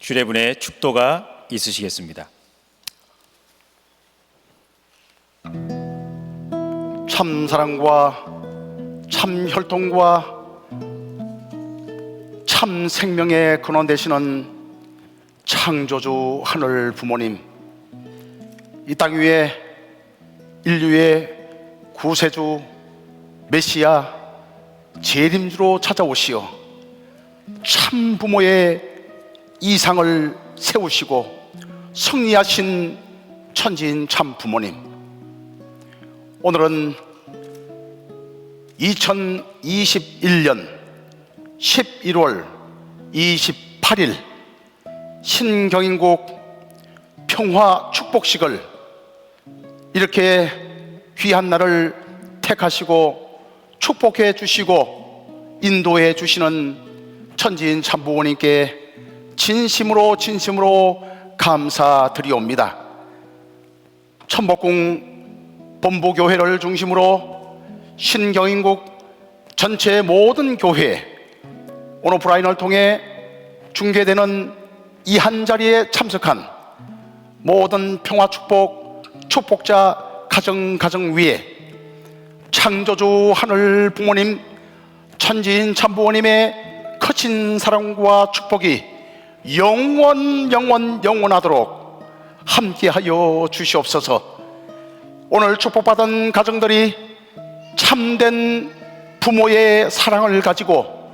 주례분의 축도가 있으시겠습니다. 참 사랑과 참 혈통과 참 생명의 근원 되시는 창조주 하늘 부모님 이 땅 위에 인류의 구세주 메시아 재림주로 찾아오시어 참 부모의 이 상을 세우시고 승리하신 천지인 참 부모님 오늘은 2021년 11월 28일 신경인국 평화 축복식을 이렇게 귀한 날을 택하시고 축복해 주시고 인도해 주시는 천지인 참부모님께 진심으로 진심으로 감사드리옵니다. 천복궁 본부교회를 중심으로 신경인국 전체 모든 교회 오늘 브라인을 통해 중계되는 이 한 자리에 참석한 모든 평화 축복 축복자 가정 가정 위에 창조주 하늘 부모님 천지인 참부모님의 크신 사랑과 축복이 영원 영원 영원하도록 함께하여 주시옵소서. 오늘 축복받은 가정들이 참된 부모의 사랑을 가지고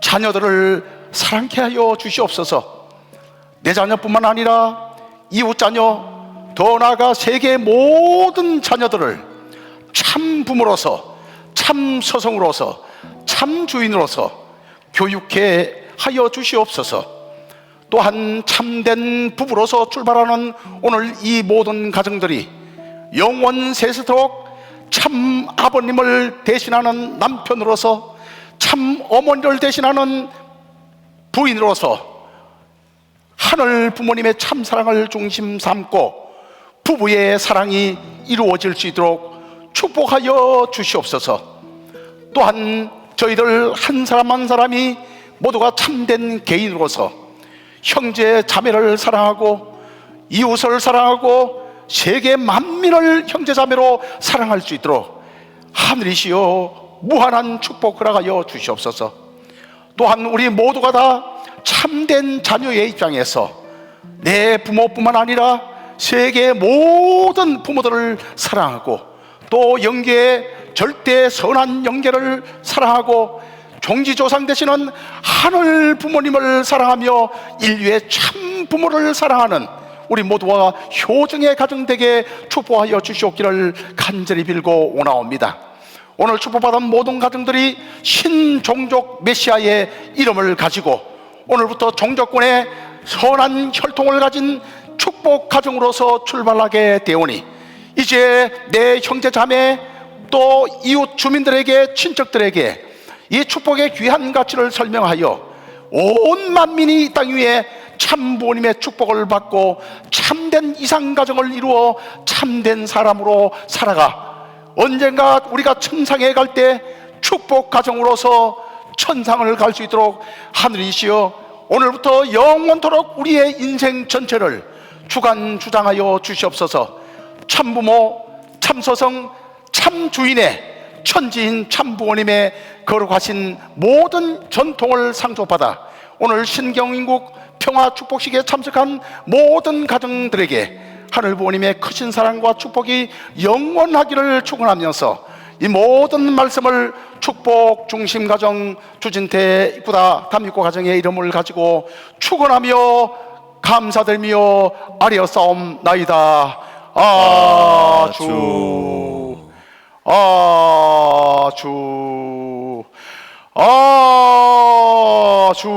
자녀들을 사랑케 하여 주시옵소서. 내 자녀뿐만 아니라 이웃 자녀, 더 나아가 세계 모든 자녀들을 참 부모로서, 참 서성으로서, 참 주인으로서 교육해 하여 주시옵소서. 또한 참된 부부로서 출발하는 오늘 이 모든 가정들이 영원 세세토록 참 아버님을 대신하는 남편으로서 참 어머니를 대신하는 부인으로서 하늘 부모님의 참 사랑을 중심 삼고 부부의 사랑이 이루어질 수 있도록 축복하여 주시옵소서. 또한 저희들 한 사람 한 사람이 모두가 참된 개인으로서 형제 자매를 사랑하고 이웃을 사랑하고 세계 만민을 형제 자매로 사랑할 수 있도록 하늘이시여 무한한 축복 허락하여 주시옵소서. 또한 우리 모두가 다 참된 자녀의 입장에서 내 부모뿐만 아니라 세계 모든 부모들을 사랑하고 또 영계의 절대 선한 영계를 사랑하고 종지 조상 되시는 하늘 부모님을 사랑하며 인류의 참 부모를 사랑하는 우리 모두와 효정의 가정 되게 축복하여 주시옵기를 간절히 빌고 오나옵니다. 오늘 축복받은 모든 가정들이 신종족 메시아의 이름을 가지고 오늘부터 종족권의 선한 혈통을 가진 축복 가정으로서 출발하게 되오니 이제 내 형제 자매 또 이웃 주민들에게 친척들에게 이 축복의 귀한 가치를 설명하여 온 만민이 이 땅 위에 참 부모님의 축복을 받고 참된 이상 가정을 이루어 참된 사람으로 살아가. 언젠가 우리가 천상에 갈 때 축복 가정으로서 천상을 갈 수 있도록 하늘이시여 오늘부터 영원토록 우리의 인생 전체를 주관 주장하여 주시옵소서. 참부모 참서성 참주인의 천지인 참부모님의 거룩하신 모든 전통을 상속받아 오늘 신경인국 평화 축복식에 참석한 모든 가정들에게 하늘 부모님의 크신 사랑과 축복이 영원하기를 축원하면서 이 모든 말씀을 축복 중심 가정 주진태 이쁘다 담입고 가정의 이름을 가지고 축원하며 감사드리며 아리어싸움 나이다. 아주. 아 주. 아 주